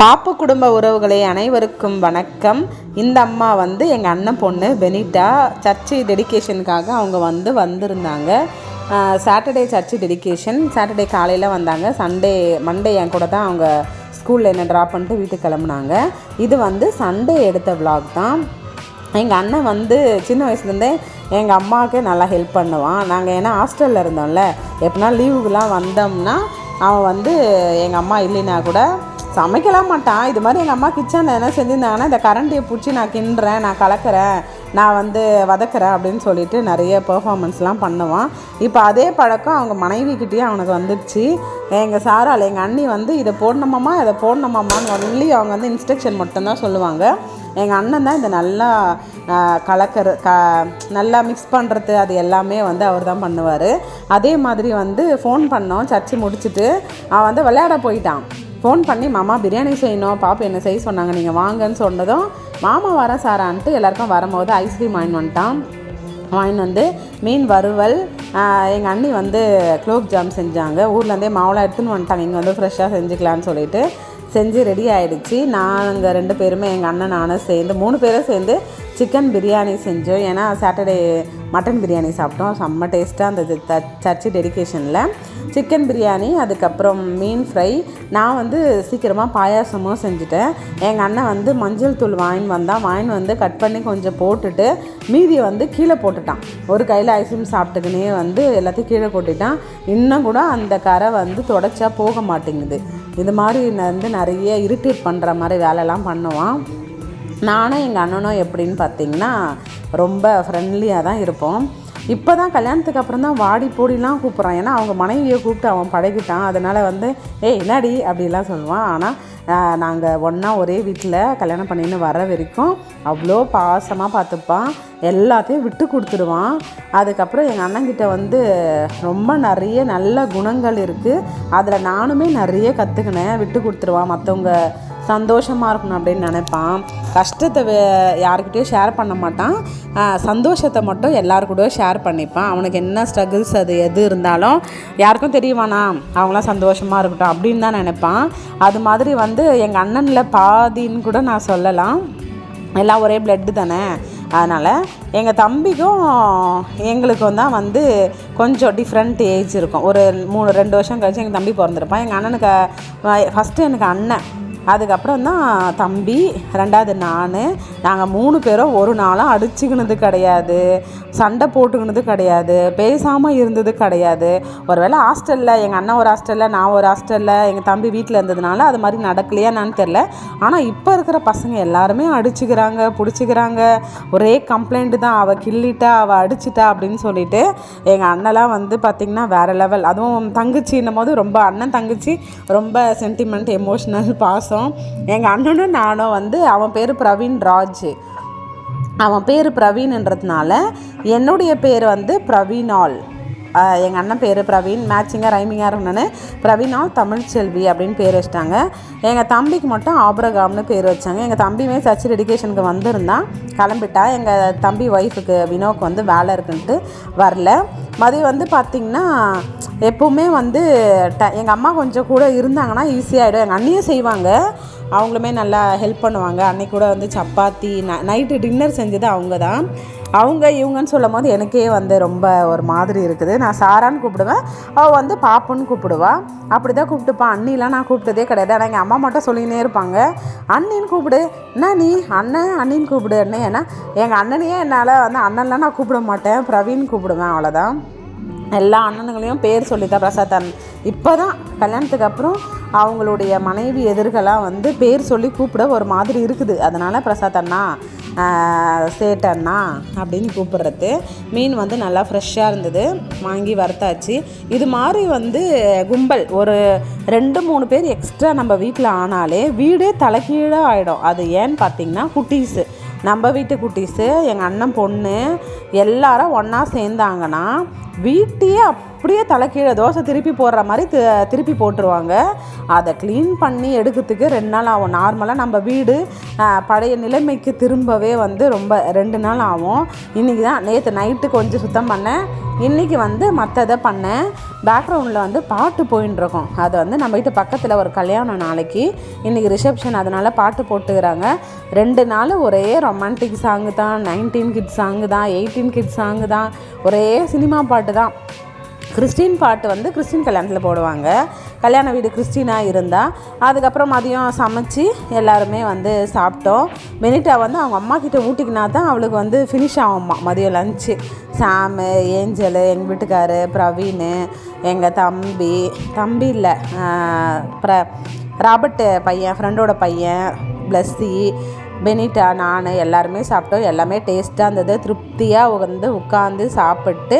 பாப்பு குடும்ப உறவுகளே அனைவருக்கும் வணக்கம். இந்த அம்மா வந்து எங்கள் அண்ணன் பொண்ணு பெனிட்டா சர்ச்சு டெடிக்கேஷனுக்காக அவங்க வந்து வந்திருந்தாங்க. Saturday church dedication. சாட்டர்டே காலையில் வந்தாங்க. சண்டே மண்டே என் கூட தான் அவங்க ஸ்கூலில் என்ன ட்ராப் பண்ணிட்டு வீட்டுக்கு கிளம்புனாங்க. இது வந்து சண்டே எடுத்த vlog தான். எங்கள் அண்ணன் வந்து சின்ன வயசுலேருந்தே எங்கள் அம்மாவுக்கு நல்லா ஹெல்ப் பண்ணுவான். நாங்கள் ஏன்னா ஹாஸ்டலில் இருந்தோம்ல. எப்படின்னா லீவுக்கெலாம் வந்தோம்னா அவன் வந்து எங்கள் அம்மா இல்லைன்னா கூட சமைக்கலாம் மாட்டான் இது மாதிரி எங்கள் அம்மா கிச்சனில் என்ன செஞ்சுருந்தாங்கன்னா இந்த கரண்டியை பிடிச்சி நான் கிண்டுறேன் நான் கலக்கிறேன் நான் வந்து வதக்குறேன் அப்படின்னு சொல்லிட்டு நிறைய பெர்ஃபார்மன்ஸ்லாம் பண்ணுவான். இப்போ அதே பழக்கம் அவங்க மனைவிக்கிட்டேயே அவனுக்கு வந்துடுச்சு எங்கள் சாரால் எங்கள் அண்ணி வந்து இதை போடணுமாம்மா இதை போடணுமாம்மான்னு ஒன்லி அவங்க வந்து இன்ஸ்ட்ரக்ஷன் மட்டும்தான் சொல்லுவாங்க. எங்கள் அண்ணன் தான் இதை நல்லா கலக்கிற க நல்லா மிக்ஸ் பண்ணுறது அது எல்லாமே வந்து அவர் தான் பண்ணுவார். அதே மாதிரி வந்து ஃபோன் பண்ணோம் சர்ச்சு முடிச்சுட்டு அவன் வந்து விளையாட போயிட்டான். ஃபோன் பண்ணி மாமா பிரியாணி செய்யணும். பாப்பா என்ன செய்ய சொன்னாங்க? நீங்கள் வாங்கன்னு சொன்னதும் மாமா வரேன் சாரான்ட்டு எல்லாருக்கும் வரும்போது ஐஸ்கிரீம் வாங்கிட்டு வந்துட்டான். வாங்கின்னு வந்து மீன் வறுவல் எங்கள் அண்ணி வந்து குலோப் ஜாம் செஞ்சாங்க. ஊர்லேருந்தே மாவளம் எடுத்துன்னு வந்துட்டாங்க. இங்கே வந்து ஃப்ரெஷ்ஷாக செஞ்சுக்கலான்னு சொல்லிட்டு செஞ்சு ரெடி ஆகிடுச்சு நாங்கள் ரெண்டு பேருமே எங்கள் அண்ணன் நானும் சேர்ந்து மூணு பேரும் சேர்ந்து சிக்கன் பிரியாணி செஞ்சோம். ஏன்னா சாட்டர்டே மட்டன் பிரியாணி சாப்பிட்டோம். செம்ம டேஸ்ட்டாக அந்த சர்ச்சு டெடிகேஷனில் சிக்கன் பிரியாணி அதுக்கப்புறம் மீன் ஃப்ரை நான் வந்து சீக்கிரமாக பாயாசமும் செஞ்சுட்டேன். எங்கள் அண்ணன் வந்து மஞ்சள் தூள் வாங்கின்னு வந்தான். வாங்கின்னு வந்து கட் பண்ணி கொஞ்சம் போட்டுட்டு மீதியை வந்து கீழே போட்டுட்டான். ஒரு கையில் ஐஸ்கிரீம் சாப்பிட்டுக்கினே வந்து எல்லாத்தையும் கீழே கொட்டிட்டான். இன்னும் கூட அந்த கரை வந்து தொடச்சா போக மாட்டேங்குது. இது மாதிரி நான் வந்து நிறைய இரிட்டேட் பண்ணுற மாதிரி வேலைலாம் பண்ணுவான். நானும் எங்கள் அண்ணனும் எப்படின்னு பார்த்தீங்கன்னா ரொம்ப ஃப்ரெண்ட்லியாக தான் இருப்போம். இப்போ தான் கல்யாணத்துக்கு அப்புறம் தான் வாடி போடிலாம் கூப்பிட்றான். ஏன்னா அவங்க மனைவியை கூப்பிட்டு அவன் பழகிட்டான். அதனால் வந்து ஏய் என்னடி? அப்படிலாம் சொல்லுவான். ஆனால் நாங்கள் ஒன்றா ஒரே வீட்டில் கல்யாணம் பண்ணின்னு வர வரைக்கும் அவ்வளோ பாசமாக பார்த்துப்பான் எல்லாத்தையும் விட்டு கொடுத்துடுவான். அதுக்கப்புறம் எங்கள் அண்ணங்கிட்ட வந்து ரொம்ப நிறைய நல்ல குணங்கள் இருக்குது அதில் நானுமே நிறைய கற்றுக்கினேன் விட்டு கொடுத்துருவான் மற்றவங்க சந்தோஷமாக இருக்கணும் அப்படின்னு நினைப்பான். கஷ்டத்தை யாருக்கிட்டேயும் ஷேர் பண்ண மாட்டான். சந்தோஷத்தை மட்டும் எல்லாரு ஷேர் பண்ணிப்பான். அவனுக்கு என்ன ஸ்ட்ரகிள்ஸ் அது எது இருந்தாலும் யாருக்கும் தெரியவானா அவங்களாம் சந்தோஷமாக இருக்கட்டும் அப்படின்னு தான் நினைப்பான். அது மாதிரி வந்து எங்கள் அண்ணனில் பாதின்னு கூட நான் சொல்லலாம். எல்லாம் ஒரே பிளட்டு தானே. அதனால் எங்கள் தம்பிக்கும் எங்களுக்கும் தான் வந்து கொஞ்சம் டிஃப்ரெண்ட் ஏஜ் இருக்கும். ஒரு மூணு ரெண்டு வருஷம் கழிச்சு எங்கள் தம்பி பிறந்திருப்பான். எங்கள் அண்ணனுக்கு ஃபஸ்ட்டு எனக்கு அண்ணன். அதுக்கப்புறம் தான் தம்பி ரெண்டாவது நான் நாங்கள் மூணு பேரும் ஒரு நாளும் அடிச்சுக்கினது கிடையாது சண்டை போட்டுக்கினது கிடையாது பேசாமல் இருந்தது கிடையாது. ஒருவேளை ஹாஸ்டலில் எங்கள் அண்ணன் ஒரு ஹாஸ்டலில் நான் ஒரு ஹாஸ்டலில் எங்கள் தம்பி வீட்டில் இருந்ததுனால அது மாதிரி நடக்கலையா என்னன்னு தெரில ஆனால் இப்போ இருக்கிற பசங்க எல்லாருமே அடிச்சுக்கிறாங்க பிடிச்சிக்கிறாங்க. ஒரே கம்ப்ளைண்ட்டு தான் அவள் கிள்ளிட்டா அவள் அடிச்சிட்டா அப்படின்னு சொல்லிட்டு எங்கள் அண்ணெல்லாம் வந்து பார்த்திங்கன்னா வேறு லெவல் அதுவும் தங்கச்சின்னும் போது ரொம்ப அண்ணன் தங்கச்சி ரொம்ப சென்டிமெண்ட் எமோஷ்னல் பாசம். எங்கள் அண்ணனும் நானும் வந்து அவன் பேர் பிரவீன் ராஜ். அவன் பேர் பிரவீன்ன்றதுனால என்னுடைய பேர் வந்து பிரவீனால். எங்கள் அண்ணன் பேர் பிரவீன் மேட்சிங்காக ரைமிங்காக இருந்தோன்னு பிரவீனால் தமிழ்ச்செல்வி அப்படின்னு பேர் வச்சிட்டாங்க. எங்கள் தம்பிக்கு மட்டும் ஆபரகாம்னு பேர் வச்சாங்க. எங்கள் தம்பியுமே சர்ச் எடுக்கேஷனுக்கு வந்திருந்தான். கிளம்பிட்டா. எங்கள் தம்பி ஒய்ஃபுக்கு வினோக்கு வந்து வேலை இருக்குன்ட்டு வரல. மதியம் வந்து பார்த்திங்கன்னா எப்போவுமே வந்து ட எங்கள் அம்மா கொஞ்சம் கூட இருந்தாங்கன்னா ஈஸியாகிடும் எங்கள் அண்ணியும் செய்வாங்க. அவங்களுமே நல்லா ஹெல்ப் பண்ணுவாங்க. அன்னைக்கு கூட வந்து சப்பாத்தி ந நைட்டு டின்னர் செஞ்சது அவங்க தான். அவங்க இவங்கன்னு சொல்லும் போது எனக்கே வந்து ரொம்ப ஒரு மாதிரி இருக்குது. நான் சாரான்னு கூப்பிடுவேன். அவள் வந்து பாப்புன்னு கூப்பிடுவா. அப்படி தான் கூப்பிட்டுப்பான் அண்ணிலாம் நான் கூப்பிட்டதே கிடையாது. ஆனால் எங்கள் அம்மா மட்டும் சொல்லினே இருப்பாங்க. அண்ணின்னு கூப்பிடு. என்ன நீ அண்ணன் அண்ணின்னு கூப்பிடு. அண்ணன் ஏன்னா எங்கள் அண்ணனையே என்னால் வந்து அண்ணன்லாம் நான் கூப்பிட மாட்டேன். பிரவீன் கூப்பிடுவேன் அவ்வளோதான் எல்லா அண்ணனுங்களையும் பேர் சொல்லித்தான் பிரசாத் அண்ணன். இப்போ தான் கல்யாணத்துக்கு அப்புறம் அவங்களுடைய மனைவி எதிர்களாக வந்து பேர் சொல்லி கூப்பிட ஒரு மாதிரி இருக்குது. அதனால் பிரசாத் அண்ணா சேட்டண்ணா அப்படின்னு கூப்பிடுறது. மீன் வந்து நல்லா ஃப்ரெஷ்ஷாக இருந்தது. வாங்கி வறுத்தாச்சு. இது மாதிரி வந்து கும்பல் ஒரு ரெண்டு மூணு பேர் எக்ஸ்ட்ரா நம்ம வீட்டில் ஆனாலே வீடே தலைகீழாக ஆகிடும் அது ஏன்னு பார்த்தீங்கன்னா குட்டீஸு. நம்ம வீட்டு குட்டீஸு எங்கள் அண்ணன் பொண்ணு எல்லாரும் ஒன்றா சேர்ந்தாங்கன்னா வீட்டையே அப்படியே தலைக்கீழே தோசை திருப்பி போடுற மாதிரி திருப்பி போட்டுருவாங்க. அதை க்ளீன் பண்ணி எடுக்கிறதுக்கு ரெண்டு நாள் ஆகும். நார்மலாக நம்ம வீடு பழைய நிலைமைக்கு திரும்பவே வந்து ரொம்ப ரெண்டு நாள் ஆகும். இன்றைக்கி தான் நேற்று நைட்டு கொஞ்சம் சுத்தம் பண்ணேன். இன்றைக்கி வந்து மற்றதை பண்ணேன். பேக்ரவுண்டில் வந்து பாட்டு போயின்னு இருக்கும். அது வந்து நம்ம வீட்டு பக்கத்தில் ஒரு கல்யாணம் நாளைக்கு. இன்றைக்கி ரிசப்ஷன் அதனால் பாட்டு போட்டுக்கிறாங்க. ரெண்டு நாள் ஒரே ரொமான்டிக் சாங்கு தான் நைன்டீன் கிட்ஸ் சாங்கு தான் எயிட்டீன் கிட்ஸ் சாங்கு தான். ஒரே சினிமா பாட்டு தான். கிறிஸ்டின் பாட்டு வந்து கிறிஸ்டின் கல்யாணத்தில் போடுவாங்க. கல்யாண வீடு கிறிஸ்டினாக இருந்தால் அதுக்கப்புறம் மதியம் சமைச்சு எல்லாருமே வந்து சாப்பிட்டோம். பெனிட்டா வந்து அவங்க அம்மா கிட்ட ஊட்டிக்கினா தான் அவளுக்கு வந்து ஃபினிஷ் ஆகும்மா மதியம் லஞ்சு சாமு ஏஞ்சலு எங்கள் வீட்டுக்காரு பிரவீன் எங்கள் தம்பி தம்பி இல்லை ப்ர ராபர்ட்டு பையன் ஃப்ரெண்டோட பையன் ப்ளஸ்ஸி பெனிட்டா நான் எல்லாருமே சாப்பிட்டோம். எல்லாமே டேஸ்ட்டாக இருந்தது. திருப்தியாக வந்து உட்காந்து சாப்பிட்டு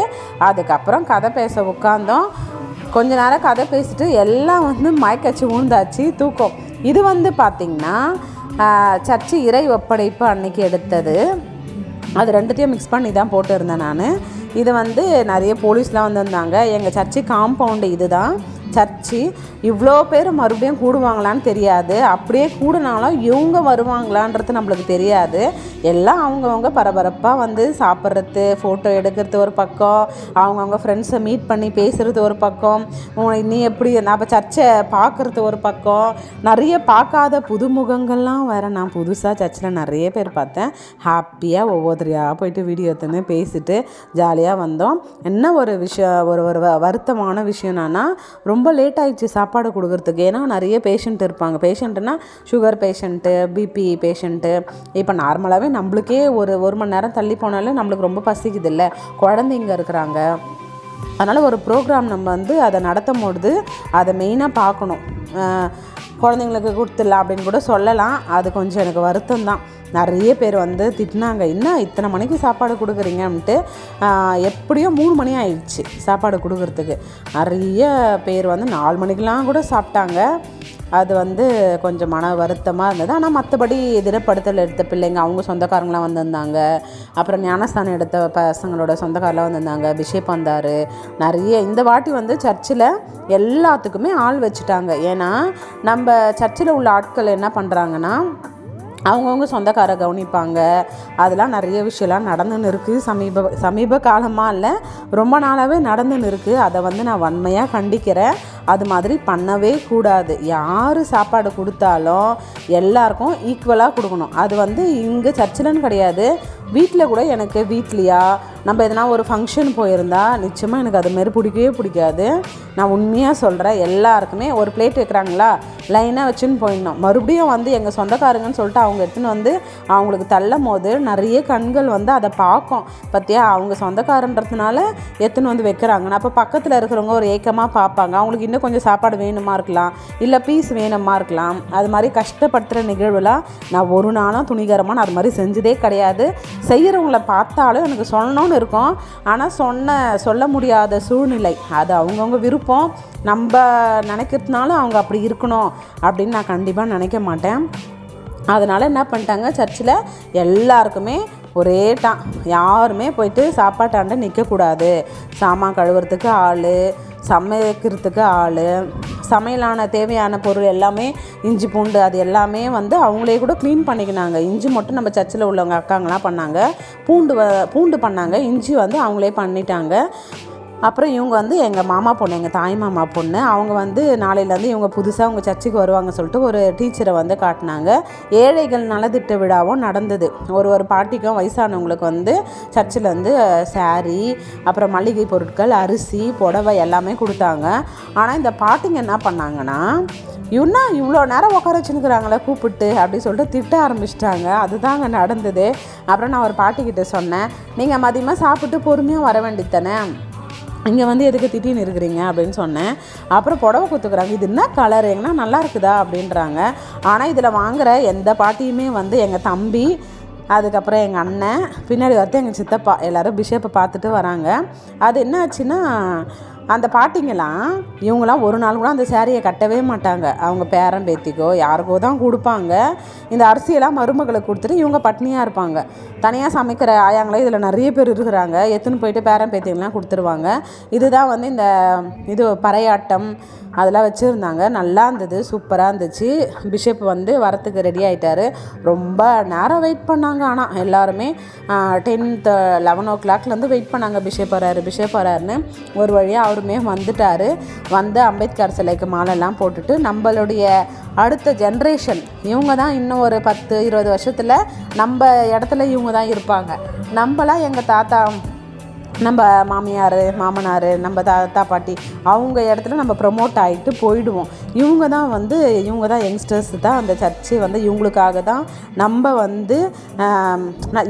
அதுக்கப்புறம் கதை பேச உட்காந்தோம் கொஞ்ச நேரம் கதை பேசிட்டு எல்லாம் வந்து மயக்கச்சு ஊழ்ந்தாச்சு தூக்கம். இது வந்து பார்த்திங்கன்னா சர்ச்சு இறை ஒப்படைப்பு அன்னைக்கு எடுத்தது. அது ரெண்டுத்தையும் மிக்ஸ் பண்ணி தான் போட்டிருந்தேன் நான். இது வந்து நிறைய போலீஸ்லாம் வந்திருந்தாங்க. எங்கள் சர்ச்சு காம்பவுண்டு இதுதான். சர்ச்சு இவ்வளோ பேர் மறுபடியும் கூடுவாங்களான்னு தெரியாது. அப்படியே கூடுனாலும் இவங்க வருவாங்களான்றது நம்மளுக்கு தெரியாது. எல்லாம் அவங்கவுங்க பரபரப்பாக வந்து சாப்பிட்றது ஃபோட்டோ எடுக்கிறது ஒரு பக்கம். அவங்கவுங்க ஃப்ரெண்ட்ஸை மீட் பண்ணி பேசுகிறது ஒரு பக்கம். நீ எப்படி நம்ம சர்ச்சை பார்க்குறது ஒரு பக்கம். நிறைய பார்க்காத புதுமுகங்கள்லாம் வேறு. நான் புதுசாக சர்ச்சில் நிறைய பேர் பார்த்தேன். ஹாப்பியாக ஒவ்வொருத்தரையாக போயிட்டு வீடியோ எடுத்துன்னு பேசிட்டு ஜாலியாக வந்தோம். என்ன ஒரு விஷயம் ஒரு ஒரு வ- வருத்தமான விஷயம் என்னன்னா ரொம்ப லேட் ஆகிடுச்சு சாப்பாடு கொடுக்குறதுக்கு. ஏன்னா நிறைய பேஷண்ட் இருப்பாங்க. பேஷண்ட்டுனா சுகர் பேஷண்ட்டு பிபி பேஷண்ட்டு இப்போ நார்மலாகவே நம்மளுக்கே ஒரு ஒரு மணி நேரம் தள்ளி போனாலும் நம்மளுக்கு ரொம்ப பசிக்குது இல்லை குழந்தைங்க இருக்கிறாங்க. அதனால் ஒரு ப்ரோக்ராம் நம்ம வந்து அதை நடத்தும் பொழுது அதை மெயினாக பார்க்கணும். குழந்தைங்களுக்கு கொடுத்துடலாம் அப்படின்னு கூட சொல்லலாம். அது கொஞ்சம் எனக்கு வருத்தம் தான் நிறைய பேர் வந்து திட்டினாங்க என்ன இத்தனை மணிக்கு சாப்பாடு கொடுக்குறீங்கன்ட்டு ஆஹ் எப்படியும் மூணு மணி ஆயிடுச்சு சாப்பாடு கொடுக்குறதுக்கு. நிறைய பேர் வந்து நாலு மணிக்கெலாம் கூட சாப்பிட்டாங்க. அது வந்து கொஞ்சம் மன வருத்தமாக இருந்தது. ஆனால் மற்றபடி திடப்படுத்தல் எடுத்த பிள்ளைங்க அவங்க சொந்தக்காரங்களாம் வந்திருந்தாங்க. அப்புறம் ஞானஸ்தானம் எடுத்த பசங்களோட சொந்தக்காரெலாம் வந்திருந்தாங்க. பிஷப் வந்தார். நிறைய இந்த வாட்டி வந்து சர்ச்சில் எல்லாத்துக்குமே ஆள் வச்சுட்டாங்க. ஏன்னா நம்ம சர்ச்சில் உள்ள ஆட்கள் என்ன பண்ணுறாங்கன்னா அவங்கவுங்க சொந்தக்கார கவனிப்பாங்க. அதெல்லாம் நிறைய விஷயம்லாம் நடந்துன்னு இருக்குது சமீப சமீப காலமாக இல்லை ரொம்ப நாளாகவே நடந்துன்னு இருக்குது அதை வந்து நான் வன்மையாக கண்டிக்கிறேன். அது மாதிரி பண்ணவே கூடாது. யார் சாப்பாடு கொடுத்தாலும் எல்லாருக்கும் ஈக்குவலாக கொடுக்கணும். அது வந்து இங்கே சர்ச்சிலன்னு கிடையாது. வீட்டில் கூட எனக்கு வீட்லையா? நம்ம எதனா ஒரு ஃபங்க்ஷன் போயிருந்தா நிச்சயமாக எனக்கு அதுமாரி பிடிக்கவே பிடிக்காது. நான் உண்மையாக சொல்கிறேன் எல்லாருக்குமே ஒரு பிளேட் வைக்கிறாங்களா? லைனாக வச்சுன்னு போயிடணும். மறுபடியும் வந்து எங்கள் சொந்தக்காரங்கன்னு சொல்லிட்டு அவங்க எடுத்துன்னு வந்து அவங்களுக்கு தள்ளும் போது நிறைய கண்கள் வந்து அதை பார்க்கும். பார்த்தியா அவங்க சொந்தக்காரன்றதுனால எடுத்துன்னு வந்து வைக்கிறாங்க. அப்போ பக்கத்தில் இருக்கிறவங்க ஒரு ஏக்கமாக பார்ப்பாங்க. அவங்களுக்கு இன்னும் கொஞ்சம் சாப்பாடு வேணுமா இருக்கலாம்? இல்லை பீஸ் வேணுமா இருக்கலாம்? அது மாதிரி கஷ்டப்படுத்துகிற நிகழ்வுலாம் நான் ஒரு நாளும் துணிகரமாக நான் அது மாதிரி செஞ்சதே கிடையாது. செய்கிறவங்கள பார்த்தாலும் எனக்கு சொல்லணும்னு இருக்கும். ஆனால் சொன்ன சொல்ல முடியாத சூழ்நிலை. அது அவங்கவுங்க விருப்பம். நம்ம நினைக்கிறதுனால அவங்க அப்படி இருக்கணும் அப்படின்னு நான் கண்டிப்பாக நினைக்க மாட்டேன். அதனால் என்ன பண்ணிட்டாங்க? சர்ச்சில் எல்லாருக்குமே ஒரே டா யாருமே போயிட்டு சாப்பாட்டாண்ட நிற்கக்கூடாது சாமான் கழுவுறதுக்கு ஆள் சமைக்கிறதுக்கு ஆள். சமையலான தேவையான பொருள் எல்லாமே இஞ்சி பூண்டு அது எல்லாமே வந்து அவங்களே கூட க்ளீன் பண்ணிக்கினாங்க. இஞ்சி மட்டும் நம்ம சர்ச்சில் உள்ளவங்க அக்காங்களாம் பண்ணாங்க. பூண்டு வ- பூண்டு பண்ணாங்க. இஞ்சி வந்து அவங்களே பண்ணிட்டாங்க. அப்புறம் இவங்க வந்து எங்கள் மாமா பொண்ணு எங்கள் தாய் மாமா பொண்ணு அவங்க வந்து நாளையிலேருந்து இவங்க புதுசாக அவங்க சர்ச்சுக்கு வருவாங்க சொல்லிட்டு ஒரு டீச்சரை வந்து காட்டினாங்க. ஏழைகள் நலத்திட்ட விழாவும் நடந்தது. ஒரு ஒரு பாட்டிக்கும் வயசானவங்களுக்கு வந்து சர்ச்சில் வந்து saree அப்புறம் மளிகை பொருட்கள் அரிசி புடவை எல்லாமே கொடுத்தாங்க. ஆனால் இந்த பாட்டிங்க என்ன பண்ணாங்கன்னா இன்னும் இவ்வளோ நேரம் உட்கார வச்சுருக்குறாங்களே கூப்பிட்டு அப்படி சொல்லிட்டு திட்ட ஆரம்பிச்சிட்டாங்க. அதுதாங்க நடந்தது. அப்புறம் நான் ஒரு பாட்டிக்கிட்ட சொன்னேன் நீங்கள் மதியமாக சாப்பிட்டு பொறுமையாக வர வேண்டித்தானே இங்கே வந்து எதுக்கு திட்டின்னு இருக்கிறீங்க அப்படின்னு சொன்னேன். அப்புறம் புடவை கொடுத்துக்குறாங்க இது என்ன கலர் எங்கன்னா நல்லா இருக்குதா? அப்படின்றாங்க. ஆனால் இதில் வாங்குகிற எந்த பாட்டியுமே வந்து எங்கள் தம்பி அதுக்கப்புறம் எங்கள் அண்ணன் பின்னாடி வரத்து எங்கள் சித்தப்பா எல்லோரும் பிஷப்பை பார்த்துட்டு வராங்க. அது என்ன ஆச்சுன்னா அந்த பாட்டிங்கெல்லாம் இவங்களாம் ஒரு நாள் கூட அந்த சேரீயை கட்டவே மாட்டாங்க. அவங்க பேரன் பேத்திக்கோ யாருக்கோ தான் கொடுப்பாங்க. இந்த அரிசியெல்லாம் மருமகளுக்கு கொடுத்துட்டு இவங்க பட்னியாக இருப்பாங்க. தனியாக சமைக்கிற ஆயாங்களே இதில் நிறைய பேர் இருக்கிறாங்க. எத்துன்னு போயிட்டு பேரன் பேத்திங்கெல்லாம் கொடுத்துருவாங்க. இதுதான் வந்து இந்த இது பறையாட்டம் அதெல்லாம் வச்சுருந்தாங்க. நல்லா இருந்தது சூப்பராக இருந்துச்சு. பிஷப் வந்து வரத்துக்கு ரெடி ஆகிட்டார் ரொம்ப நேரம் வெயிட் பண்ணாங்க. ஆனால் எல்லாருமே டென்த் லெவன் ஓ கிளாக்லேருந்து வெயிட் பண்ணாங்க. பிஷப் வராரு பிஷப் வராருன்னு. ஒரு வழியாக அவருமே வந்துட்டார். வந்து அம்பேத்கர் சிலைக்கு மாலைலாம் போட்டுட்டு நம்மளுடைய அடுத்த ஜென்ரேஷன் இவங்க தான் இன்னும் ஒரு பத்து இருபது வருஷத்தில் நம்ம இடத்துல இவங்க தான் இருப்பாங்க. நம்மளாம் எங்கள் தாத்தா நம்ம மாமியார் மாமனார் நம்ம தாத்தா பாட்டி அவங்க இடத்துல நம்ம ப்ரமோட் ஆகிட்டு போயிடுவோம். இவங்க தான் வந்து இவங்க தான் யங்ஸ்டர்ஸ் தான் அந்த சர்ச்சு வந்து இவங்களுக்காக தான் நம்ம வந்து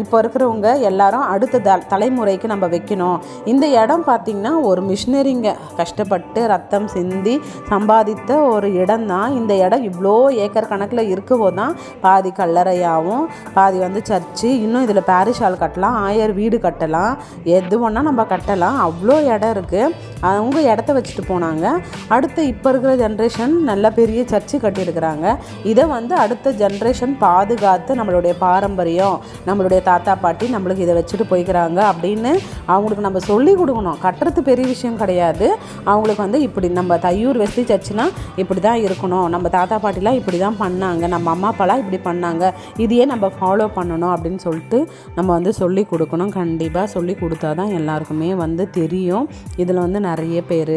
இப்போ இருக்கிறவங்க எல்லாரும் அடுத்த த தலைமுறைக்கு நம்ம வைக்கணும். இந்த இடம் பார்த்திங்கன்னா ஒரு மிஷினரிங்க கஷ்டப்பட்டு ரத்தம் சிந்தி சம்பாதித்த ஒரு இடம் தான் இந்த இடம் இவ்வளோ ஏக்கர் கணக்கில் இருக்கவோ தான் பாதி கல்லறையாகவும் பாதி வந்து சர்ச்சு இன்னும் இதில் பேரிஷ் ஹால் கட்டலாம் ஆயர் வீடு கட்டலாம். எது ஒன்றா வேணால் நம்ம கட்டலாம். அவ்வளோ இடம் இருக்குது அவங்க இடத்த வச்சுட்டு போனாங்க. அடுத்து இப்போ இருக்கிற ஜென்ரேஷன் நல்ல பெரிய சர்ச்சு கட்டியிருக்கிறாங்க. இதை வந்து அடுத்த ஜென்ரேஷன் பாதுகாத்து நம்மளுடைய பாரம்பரியம் நம்மளுடைய தாத்தா பாட்டி நம்மளுக்கு இதை வச்சுட்டு போய்க்கிறாங்க அப்படின்னு அவங்களுக்கு நம்ம சொல்லி கொடுக்கணும். கட்டுறது பெரிய விஷயம் கிடையாது. அவங்களுக்கு வந்து இப்படி நம்ம தையூர் வெஸ்தி சர்ச்சுனா இப்படி தான் இருக்கணும். நம்ம தாத்தா பாட்டிலாம் இப்படி தான் பண்ணாங்க. நம்ம அம்மா அப்பாலாம் இப்படி பண்ணாங்க. இதையே நம்ம ஃபாலோ பண்ணணும் அப்படின்னு சொல்லிட்டு நம்ம வந்து சொல்லி கொடுக்கணும். கண்டிப்பாக சொல்லி கொடுத்தா தான் எல்லாருக்குமே வந்து தெரியும். இதில் வந்து நிறைய பேர்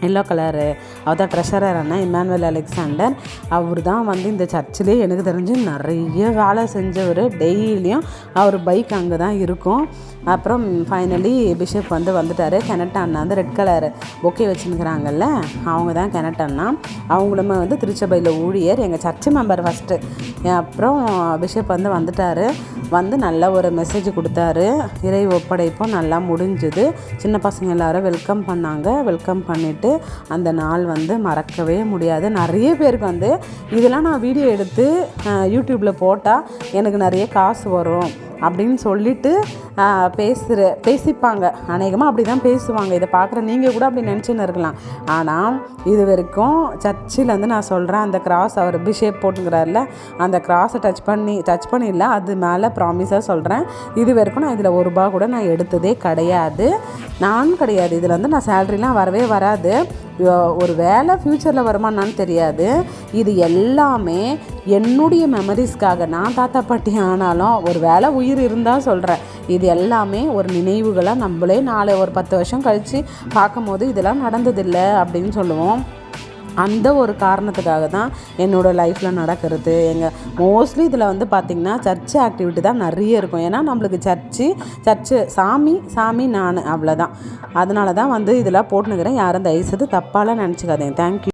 எல்லோ கலரு அவர் தான் ட்ரெஷரர் இமானுவல் அலெக்சாண்டர் அவர் தான் வந்து இந்த சர்ச்சிலே எனக்கு தெரிஞ்சு நிறைய வேலை செஞ்சவர். டெய்லியும் அவர் பைக் அங்கே தான் இருக்கும். அப்புறம் ஃபைனலி பிஷப் வந்து வந்துட்டார். கெனட் அண்ணா வந்து ரெட் கலர் பொக்கே வச்சுருக்கிறாங்கல்ல அவங்க தான் கெனட் அண்ணா. அவங்களுமே வந்து திருச்சபையில் ஊழியர் எங்கள் சர்ச்சு மெம்பர் ஃபஸ்ட்டு அப்புறம் பிஷப் வந்து வந்துட்டார். வந்து நல்ல ஒரு மெசேஜ் கொடுத்தாரு. இறை ஒப்படைப்பும் நல்லா முடிஞ்சுது. சின்ன பசங்க எல்லோரும் வெல்கம் பண்ணாங்க. வெல்கம் பண்ணிவிட்டு அந்த நாள் வந்து மறக்கவே முடியாது. நிறைய பேருக்கு வந்து இதெல்லாம் நான் வீடியோ எடுத்து யூடியூப்பில் போட்டால் எனக்கு நிறைய காசு வரும். அப்படின்னு சொல்லிட்டு பேசுகிற பேசிப்பாங்க. அநேகமாக அப்படி தான் பேசுவாங்க. இதை பார்க்குற நீங்கள் கூட அப்படி நினச்சின்னு இருக்கலாம். ஆனால் இது வரைக்கும் சர்ச்சில் வந்து நான் சொல்கிறேன் அந்த கிராஸ் அவர் பிஷேப் போட்டுங்கிறார்ல அந்த கிராஸை டச் பண்ணி டச் பண்ணிடல அது மேலே ப்ராமிஸாக சொல்கிறேன் இது வரைக்கும் நான் இதில் ஒரு ரூபா கூட நான் எடுத்ததே கிடையாது. நான் கிடையாது. இதில் வந்து நான் சேலரிலாம் வரவே வராது. ஒரு வேலை ஃப்யூச்சரில் வருமானான்னு தெரியாது. இது எல்லாமே என்னுடைய மெமரிஸ்க்காக நான் தாத்தா பாட்டி ஆனாலும் ஒரு வேலை உயிர் இருந்தால் சொல்கிறேன் இது எல்லாமே ஒரு நினைவுகளாக நம்மளே நாளை ஒரு பத்து வருஷம் கழித்து பார்க்கும்போது இதெல்லாம் நடந்ததில்லை அப்படின்னு சொல்லுவோம். அந்த ஒரு காரணத்துக்காக தான் என்னோடய லைஃப்பில் நடக்கிறது. எங்கள் மோஸ்ட்லி இதில் வந்து பார்த்திங்கன்னா சர்ச்சு ஆக்டிவிட்டி தான் நிறைய இருக்கும். ஏன்னா நம்மளுக்கு சர்ச்சு சர்ச்சு சாமி சாமி நான் அவ்வளோதான் அதனால தான் வந்து இதெல்லாம் போட்டுனுக்கிறேன். யாரும் தயவுசெய்து தப்பாலாம் நினச்சிக்காதீங்க. தேங்க்யூ